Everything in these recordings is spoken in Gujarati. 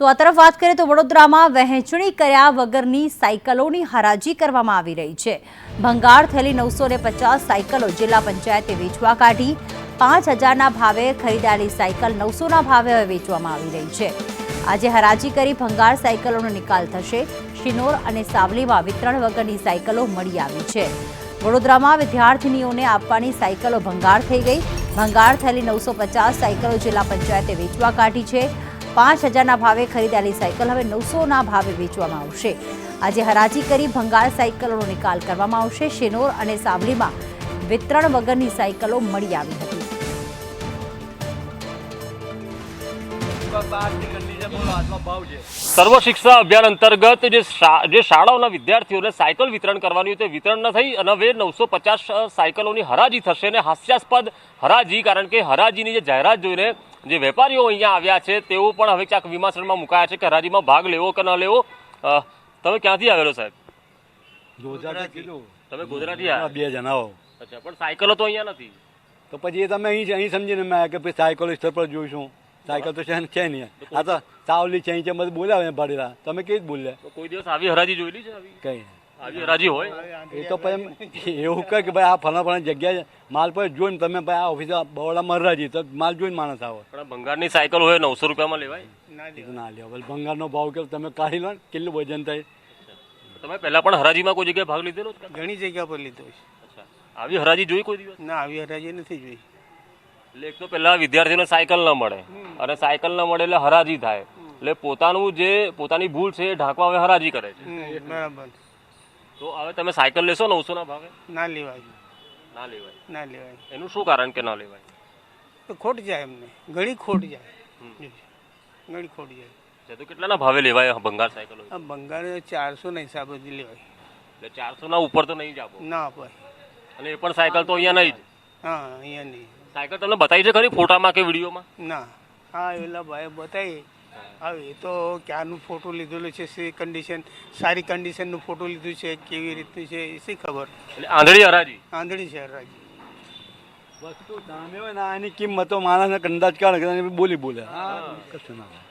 તો આ તરફ વાત કરીએ તો વડોદરામાં વહેંચણી કર્યા વગરની સાયકલોની હરાજી કરવામાં આવી રહી છે. ભંગાર થયેલી નવસો પચાસ સાયકલો જિલ્લા પંચાયતે વેચવા કાઢી. પાંચ હજારના ભાવે ખરીદાયેલી સાયકલ નવસોના ભાવે હવે વેચવામાં આવી રહી છે. આજે હરાજી કરી ભંગાર સાયકલોનો નિકાલ થશે. શિનોર અને સાવલીમાં વિતરણ વગરની સાયકલો મળી આવી છે. વડોદરામાં વિદ્યાર્થીનીઓને આપવાની સાયકલો ભંગાર થઈ ગઈ. ભંગાર થયેલી નવસો પચાસ સાયકલો જિલ્લા પંચાયતે વેચવા કાઢી છે. પાંચ હજારના ભાવે ખરીદાયેલી સાયકલ હવે નવસોના ભાવે વેચવામાં આવશે. આજે હરાજી કરી ભંગાર સાયકલોનો નિકાલ કરવામાં આવશે. શેનોર અને સાવલીમાં વિતરણ વગરની સાયકલો મળી આવી હતી. સર્વ શિક્ષા અભિયાન અંતર્ગત જે જે શાળાઓના વિદ્યાર્થીઓને સાયકલ વિતરણ કરવાની તે વિતરણ ન થઈ અને હવે નવસો પચાસ સાયકલોની હરાજી થશે અને હાસ્યાસ્પદ હરાજી, કારણ કે હરાજીની જે જાહેરાત જોઈને જે વેપારીઓ અહીંયા આવ્યા છે તેઓ પણ હવે ક્યાંક વિમાસણમાં મુકાયા છે કે હરાજીમાં ભાગ લેવો કે ન લેવો? તમે ક્યાંથી આવેલો સાહેબ? ગુજરાતી તમે ગુજરાતી બે જણા અચ્છા પણ સાયકલો તો અહીંયા નથી. તો પછી એ તમે અહીં અહીં સમજીને મેં કે ભાઈ સાયકલ સ્થળ પર જોઈશું. સાયકલ તો છે ને- છે નહીં. આ તો સાવલી છે અહીં છે બધું બોલ્યા ભરેલા તમે કેવી જ બોલ્યા? કોઈ દિવસ આવી હરાજી જોયેલી છે કઈ હરાજી હોય? એ તો પછી એવું કહે કે ભાઈ આ ફલા ફલા જગ્યાએ માલ પર જોઈને તમે ભાઈ આ ઓફિસ બરોડા મરરાજી તો માલ જોઈને માણસ આવો. પણ ભંગારની સાયકલ હોય નવસો રૂપિયામાં લેવાય? ના ભલે ભંગારનો ભાવ કે તમે કાઢી લો ને કેટલું વજન થાય? તમે પહેલા પણ હરાજીમાં કોઈ જગ્યાએ ભાગ લીધેલો ઘણી જગ્યા પર લીધો છે. આવી હરાજી જોઈ કોઈ દિવસ? ના આવી હરાજી નથી જોઈ. એટલે એક તો પહેલા વિદ્યાર્થીઓને સાયકલ ન મળે. અને સાયકલ ન મળે એટલે હરાજી થાય. એટલે પોતાનું જે પોતાની ભૂલ છે એ ઢાંકવા હવે હરાજી કરે છે. બરાબર. તો હવે તમે સાયકલ લેશો નવસો ના ભાવે ના લેવાય. ના લેવાય. ના લેવાય. એનું શું કારણ કે ના લેવાય? તો ખોટ જાય એમને. ઘડી ખોટ જાય. ઘડી ખોટ જાય. છે તો કેટલાના ભાવે લેવાય ભંગાર સાયકલ? આ બંગાળ ચારસો ના લેવાય. એટલે ચારસો ના ઉપર તો નહીં જ આપો. ના અપાય. અને એ પણ સાયકલ તો અહીંયા નહીં જ? હા અહીંયા નહીં. સાયકલ તમને બતાવી છે ખરી ફોટામાં કે વિડીયોમાં? ના. હા એલા ભાઈ બતાવી. એ તો ક્યાંનું ફોટો લીધેલું છે? શી કન્ડિશન સારી કન્ડિશનનું ફોટો લીધું છે? કેવી રીતનું છે? એ શી ખબર? એટલે આંધળી હરાજી? આંધળી છે હરાજી. વસ્તુ દામે હોય ને એની કિંમતો માણસને અંદાજ કાઢે બોલી બોલે. કશું ના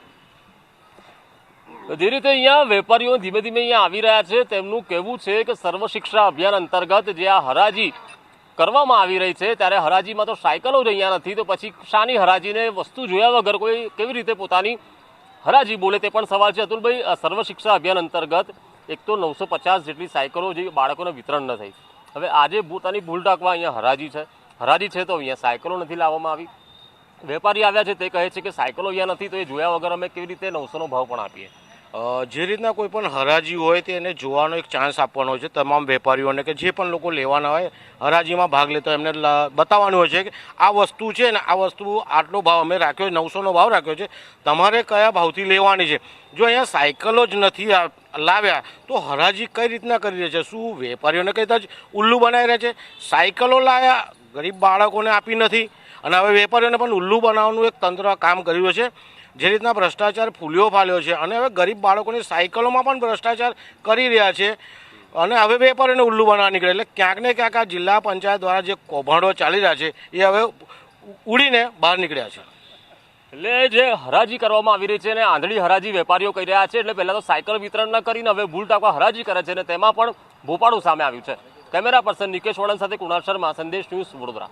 જે રીતે અહીંયા વેપારીઓ ધીમે ધીમે અહીંયા આવી રહ્યા છે તેમનું કહેવું છે કે સર્વ શિક્ષા અભિયાન અંતર્ગત જે આ હરાજી કરવામાં આવી રહી છે ત્યારે હરાજીમાં તો સાયકલો જ અહીંયા નથી તો પછી શાની હરાજીને વસ્તુ જોયા વગર કોઈ કેવી રીતે પોતાની હરાજી બોલે તે પણ સવાલ છે. અતુલભાઈ સર્વ શિક્ષા અભિયાન અંતર્ગત એક તો નવસો પચાસ જેટલી સાયકલો જે બાળકોને વિતરણ ન થઈ. હવે આજે પોતાની ભૂલ ટાંકવા અહીંયા હરાજી છે. હરાજી છે તો અહીંયા સાયકલો નથી લાવવામાં આવી. વેપારી આવ્યા છે, તે કહે છે કે સાયકલો અહીંયા નથી, તો એ જોયા વગર અમે કેવી રીતે નવસોનો ભાવ પણ આપીએ? જે રીતના કોઈ પણ હરાજી હોય તે એને જોવાનો એક ચાન્સ આપવાનો હોય છે તમામ વેપારીઓને કે જે પણ લોકો લેવાના હોય, હરાજીમાં ભાગ લેતા હોય, એમને બતાવવાનું હોય છે કે આ વસ્તુ છે ને આ વસ્તુ આટલો ભાવ અમે રાખ્યો નવસોનો ભાવ રાખ્યો છે, તમારે કયા ભાવથી લેવાની છે? જો અહીંયા સાયકલો જ નથી લાવ્યા, તો હરાજી કઈ રીતના કરી રહ્યા છે? શું વેપારીઓને કહેતા જ ઉલ્લુ બનાવી રહ્યા છે? સાયકલો લાવ્યા ગરીબ બાળકોને આપી નથી. અને હવે વેપારીઓને પણ ઉલ્લુ બનાવવાનું એક તંત્ર કામ કર્યું છે. જે રીતના ભ્રષ્ટાચાર ફૂલ્યો ફાલ્યો છે અને હવે ગરીબ બાળકોની સાયકલોમાં પણ ભ્રષ્ટાચાર કરી રહ્યા છે. અને હવે વેપારીઓને ઉલ્લુ બનાવવા નીકળે એટલે ક્યાંક ને ક્યાંક આ જિલ્લા પંચાયત દ્વારા જે કૌભાંડો ચાલી રહ્યા છે એ હવે ઉડીને બહાર નીકળ્યા છે. એટલે જે હરાજી કરવામાં આવી રહી છે અને આંધળી હરાજી વેપારીઓ કરી રહ્યા છે એટલે પહેલાં તો સાયકલ વિતરણ ન કરીને હવે ભૂલ ટાંકવા હરાજી કરે છે અને તેમાં પણ ભોપાળું સામે આવ્યું છે. કેમેરા પર્સન નિકેશ વળન સાથે કુણાલ શર્મા, સંદેશ ન્યૂઝ વડોદરા.